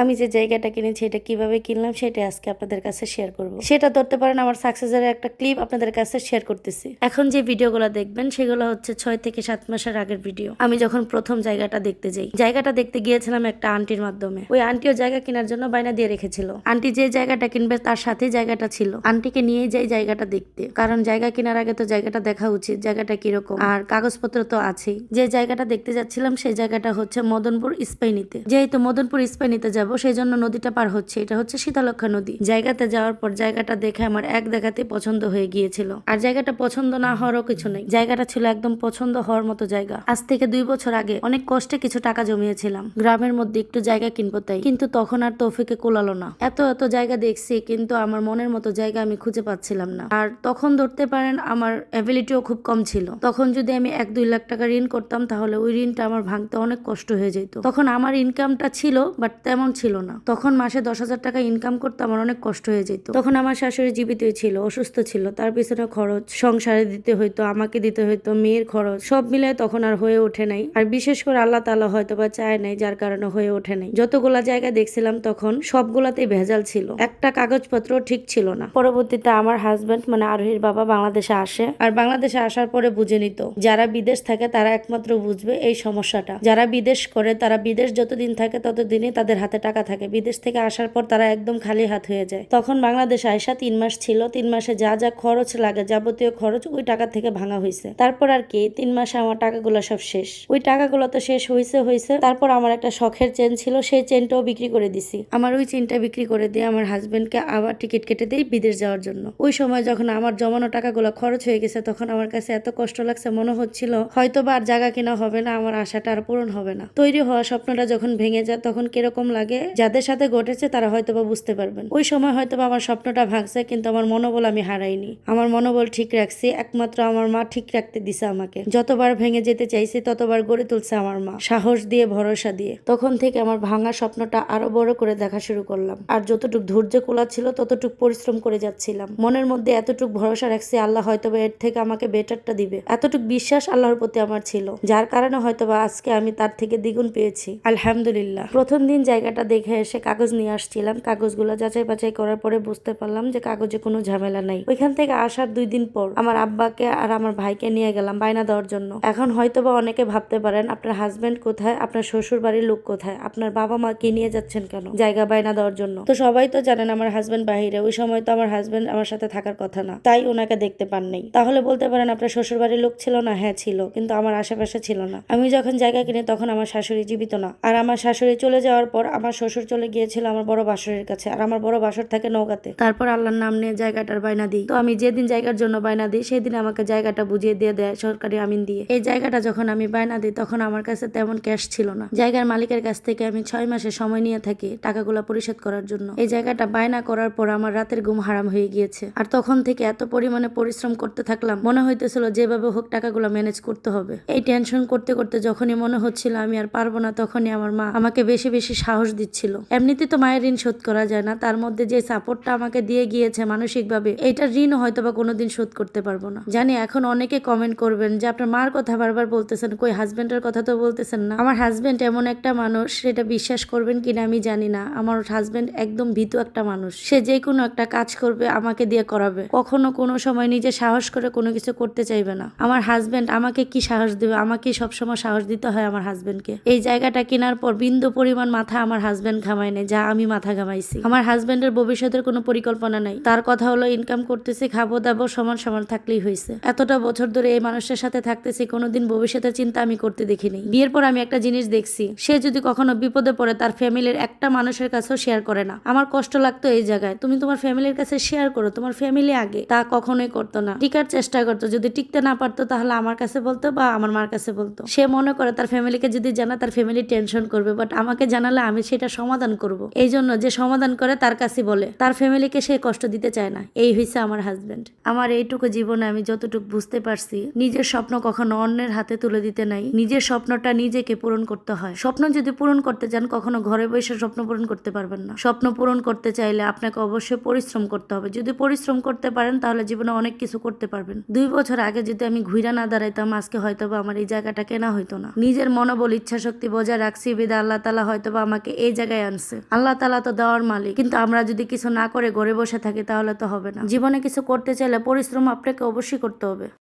আমি যে জায়গাটা কিনেছি, এটা কীভাবে কিনলাম সেটা আজকে আপনাদের কাছে শেয়ার করব। সেটা ধরতে পারেন, আমার সাকসেসের একটা ক্লিপ আপনাদের কাছে শেয়ার করতেছি। এখন যে ভিডিওগুলো দেখবেন, সেগুলো হচ্ছে ছয় থেকে সাত মাসের আগের ভিডিও আমি যখন প্রথম জায়গাটা দেখতে যাই, জায়গাটা দেখতে গিয়েছিলাম একটা আন্টির মাধ্যমে। ওই আন্টিও জায়গা কেনার জন্য বায়না দিয়ে রেখেছিল। আন্টি যে জায়গাটা কিনবে, তার সাথে জায়গাটা ছিল। আন্টিকে নিয়ে যাই জায়গাটা দেখতে। কারণ জায়গা কেনার আগে তো জায়গাটা দেখা উচিত, জায়গাটা কীরকম। আর কাগজপত্র তো আছেই। যে জায়গাটা দেখতে যাচ্ছিলাম, সেই জায়গাটা হচ্ছে মদনপুর ইস্পাইনিতে যেহেতু মদনপুর ইস্পাইনিতে যাব সেই জন্য নদীটা পার হচ্ছে। এটা হচ্ছে শীতলক্ষা নদী। জায়গাতে যাওয়ার পর জায়গাটা দেখে আমার এক দেখাতে পছন্দ হয়ে গিয়েছিল। আর জায়গাটা পছন্দ না হওয়ারও কিছু নেই। জায়গাটা ছিল একদম পছন্দ হওয়ার মতো জায়গা। আজ থেকে দুই বছর আগে অনেক কষ্টে কিছু টাকা জমিয়েছিলাম। গ্রামের মধ্যে একটু জায়গা কিনবো তাই। কিন্তু তখন আর তৌফিকে কোলালো না। এত এত জায়গা দেখছি, কিন্তু আমার মনের মতো জায়গা আমি খুঁজে পাচ্ছিলাম না। আর তখন ধরতে পারেন, আমার অ্যাবিলিটিও খুব কম ছিল। তখন যদি আমি এক দুই লাখ টাকা ঋণ করতাম, তাহলে ওই ঋণটা আমার ভাঙতে অনেক কষ্ট হয়ে যেত। তখন আমার ইনকামটা ছিল বাট তেমন ছিল না। তখন মাসে দশ হাজার টাকা ইনকাম করতে আমার অনেক কষ্ট হয়ে যেত। তখন আমার শাশুড়ি জীবিতই ছিল, অসুস্থ ছিল। তার পিছনে খরচ, সংসারে দিতে হইতো, আমাকে দিতে হইতো, মেয়ের খরচ, সব মিলায় তখন আর হয়ে ওঠে নাই। আর বিশেষ করে আল্লাহ তালা হয়তো বা চায় নাই, যার কারণে হয়ে ওঠে নাই। যতগুলা জায়গা দেখছিলাম তখন সবগুলাতেই ভেজাল ছিল। একটা কাগজপত্র ঠিক ছিল না। পরবর্তীতে আমার হাজবেন্ড মানে আরোহীর বাবা বাংলাদেশে আসে। আর বাংলাদেশে আসার পরে বুঝে নিত, যারা বিদেশ থাকে তারা একমাত্র বুঝবে এই সমস্যাটা। যারা বিদেশ করে, তারা বিদেশ যতদিন থাকে ততদিনই তাদের হাতে টাকা থাকে। বিদেশ থেকে আসার পর তারা একদম খালি হাত হয়ে যায়। তখন বাংলাদেশে আয়সা তিন মাস ছিল। তিন মাসে যা যা খরচ লাগে, যাবতীয় খরচ ওই টাকা থেকে ভাঙা হয়েছে তারপর আর কি, তিন মাসে আমার টাকাগুলো সব শেষ। ওই টাকাগুলো তো শেষ হয়েছে হয়েছে তারপর আমার একটা শখের চেন ছিল, সেই চেনটাও বিক্রি করে দিছি। আমার ওই চেনটা বিক্রি করে দিয়ে আমার হাজবেন্ডকে আবার টিকিট কেটে দিই বিদেশ যাওয়ার জন্য। ওই সময় যখন আমার জমানো টাকাগুলো খরচ হয়ে গেছে, তখন আমার কাছে এত কষ্ট লাগছে, মনে হচ্ছিল হয়তো বা আর জায়গা কিনা হবে না, আমার আশাটা আর পূরণ হবে না। তৈরি হওয়া স্বপ্নটা যখন ভেঙে যায়, তখন কীরকম লাগে যাদের সাথে ঘটেছে তারা হয়তো বা বুঝতে পারবেন। ওই সময় হয়তো বা আমার স্বপ্নটা ভাঙছে, কিন্তু আমার মনোবল আমি হারাইনি। আমার মনোবল ঠিক রাখছি, একমাত্র আমার মা ঠিক রাখতে দিছে আমাকে। যতবার ভেঙে যেতে চাইছি, ততবার গড়ে তুলছে আমার মা। সাহস দিয়ে, ভরসা দিয়ে। তখন থেকে আমার ভাঙা স্বপ্নটা আরও বড় করে দেখা শুরু করলাম। আর যতটুক ধৈর্য কোলা ছিল, ততটুক পরিশ্রম করে যাচ্ছিলাম। মনের মধ্যে এতটুক ভরসা রাখছি, আল্লাহ হয়তো বা এর থেকে আমাকে বেটারটা দিবে। এতটুক বিশ্বাস আল্লাহর প্রতি আমার ছিল। যার কারণে হয়তো বা আজকে আমি তার থেকে দ্বিগুণ পেয়েছি। আলহামদুলিল্লাহ। প্রথম দিন জায়গাটা দেখে এসে কাগজ নিয়ে আসছিলাম। কাগজগুলো যাচাই বাছাই করার পরে বুঝতে পারলাম যে কাগজে কোনো ঝামেলা নাই। ওইখান থেকে আসার দুই দিন পর আমার আব্বাকে আর আমার ভাইকে নিয়ে গেলাম বায়না দেওয়ার জন্য। এখন হয়তো বা অনেকে ভাবতে পারেন, আপনার হাজবেন্ড কোথায়? আপনার শ্বশুর বাড়ির লোক কোথায়? আপনার বাবা মা কে নিয়ে যাচ্ছেন কেন? জায়গা বায়না দেওয়ার জন্য। তো সবাই তো জানেন আমার হাজবেন্ড বাহিরে। ওই সময় তো আমার হাজবেন্ড আমার সাথে থাকার কথা না। তাই ওনাকে দেখতে পান নাই। তাহলে বলতে পারেন আপনার শ্বশুর বাড়ির লোক ছিল না? হ্যাঁ ছিল। কিন্তু আমার আশেপাশে ছিল না। আমি যখন জায়গা কিনি তখন আমার শাশুড়ি জীবিত না। আর আমার শাশুড়ি চলে যাওয়ার পর আমার শ্বশুর চলে গিয়েছিল আমার বড় বাসরের কাছে, আর আমার বড় বাসর থাকে নৌকাতে তারপর আল্লাহর নাম নিয়ে জায়গাটার বায়না দিই। তো আমি যেদিন জায়গার জন্য বায়না দিই, সেদিন আমাকে জায়গাটা বুঝিয়ে দিয়ে দেয় সরকারি আমিন দিয়ে। এই জায়গাটা যখন আমি বায়না দিই, তখন আমার কাছে তেমন ক্যাশ ছিল না। জায়গার মালিকের কাছ থেকে আমি ছয় মাসে সময় নিয়ে থাকি টাকাগুলো পরিশোধ করার জন্য। এই জায়গাটা বায়না করার পর আমার রাতের ঘুম হারাম হয়ে গিয়েছে। আর তখন থেকে এত পরিমাণে পরিশ্রম করতে থাকলাম, মনে হইতেছিল যেভাবে হোক টাকাগুলো ম্যানেজ করতে হবে। এই টেনশন করতে করতে যখনই মনে হচ্ছিল আমি আর পারব না, তখনই আমার মা আমাকে বেশি বেশি সাহস দিচ্ছিল। এমনিতে তো মায়ের ঋণ শোধ করা যায় না, তার মধ্যে যে সাপোর্টটা আমাকে দিয়ে গিয়েছে মানসিকভাবে, এইটার ঋণ হয়তো বা কোনোদিন শোধ করতে পারব না। জানি এখন অনেকে কমেন্ট করবেন যে, আপনার মার কথা বারবার বলতেছেন, কই হাজবেন্ডের কথা তো বলতেছেন না? আমার হাজবেন্ড এমন একটা মানুষ, সেটা বিশ্বাস করবেন কিনা আমি জানি না। আমার হাজবেন্ড একদম ভীতু একটা মানুষ। সে যে কোনো একটা কাজ করবে, আমাকে দিয়ে করাবে। কখনো কোনো সময় নিজে সাহস করে কোনো কিছু করতে চাইবে না। আমার হাজবেন্ড আমাকে কি সাহস দেবে? আমাকে সবসময় সাহস দিতে হয় আমার হাজবেন্ডকে এই জায়গাটা কেনার পর বিন্দু পরিমাণ মাথা আমার হাজবেন্ড ঘামায় নেই, যা আমি মাথা ঘামাইছি। আমার হাজবেন্ডের ভবিষ্যতের কোনো পরিকল্পনা নাই। তার কথা হলো ইনকাম করতেছি, খাব, দাবো, সমান সমান থাকলেই হয়েছে। এতটা বছর ধরে এই মানুষের সাথে থাকতেছি, কোনোদিন ভবিষ্যতের চিন্তা আমি করতে দেখিনি। বিয়ের পর আমি একটা জিনিস দেখছি, সে যদি কখনো বিপদে পড়ে, তার ফ্যামিলির একটা মানুষের কাছেও শেয়ার করে না। আমার কষ্ট লাগতো এই জায়গায়, তুমি তোমার ফ্যামিলির কাছে শেয়ার করো, তোমার ফ্যামিলি আগে। তা কখনোই করতো না। টিকার চেষ্টা করতো, যদি টিকতে না পারতো, তাহলে আমার কাছে বলতো বা আমার মার কাছে বলতো। সে মনে করে, তার ফ্যামিলিকে যদি জানা তার ফ্যামিলি টেনশন করবে। বাট আমাকে জানালে আমি সেটা সমাধান করব। এই জন্য যে সমাধান করে তার কাছে বলে, তার ফ্যামিলিকে সে কষ্ট দিতে চায় না। এই হয়েছে আমার হাজবেন্ড আমার এইটুকু জীবনে আমি যতটুকু বুঝতে পারছি, নিজের স্বপ্ন কখনো অন্যের হাতে তুলে দিতে নাই। নিজের স্বপ্নটা নিজেকে পূরণ করতে হয়। স্বপ্ন যদি পূরণ করতে চান, কখনো ঘরে বসে স্বপ্ন পূরণ করতে পারবেন না। স্বপ্ন পূরণ করতে চাইলে আপনাকে অবশ্যই পরিশ্রম করতে হবে। যদি পরিশ্রম করতে পারেন, তাহলে জীবনে অনেক কিছু করতে পারবেন। দুই বছর আগে যদি আমি ঘুরা না দাঁড়াইতাম, আজকে হয়তো আমার এই জায়গাটা কেনা হইতো না। নিজের মনোবল ইচ্ছা শক্তি বজায় রাখছি। বিদা আল্লাহ তালা হয়তো আমাকে এই এই জায়গায় আনছে। আল্লাহ তালা তো দেওয়ার মালিক। কিন্তু আমরা যদি কিছু না করে ঘরে বসে থাকি তাহলে তো হবে না। জীবনে কিছু করতে চাইলে পরিশ্রম আপনাকে অবশ্যই করতে হবে।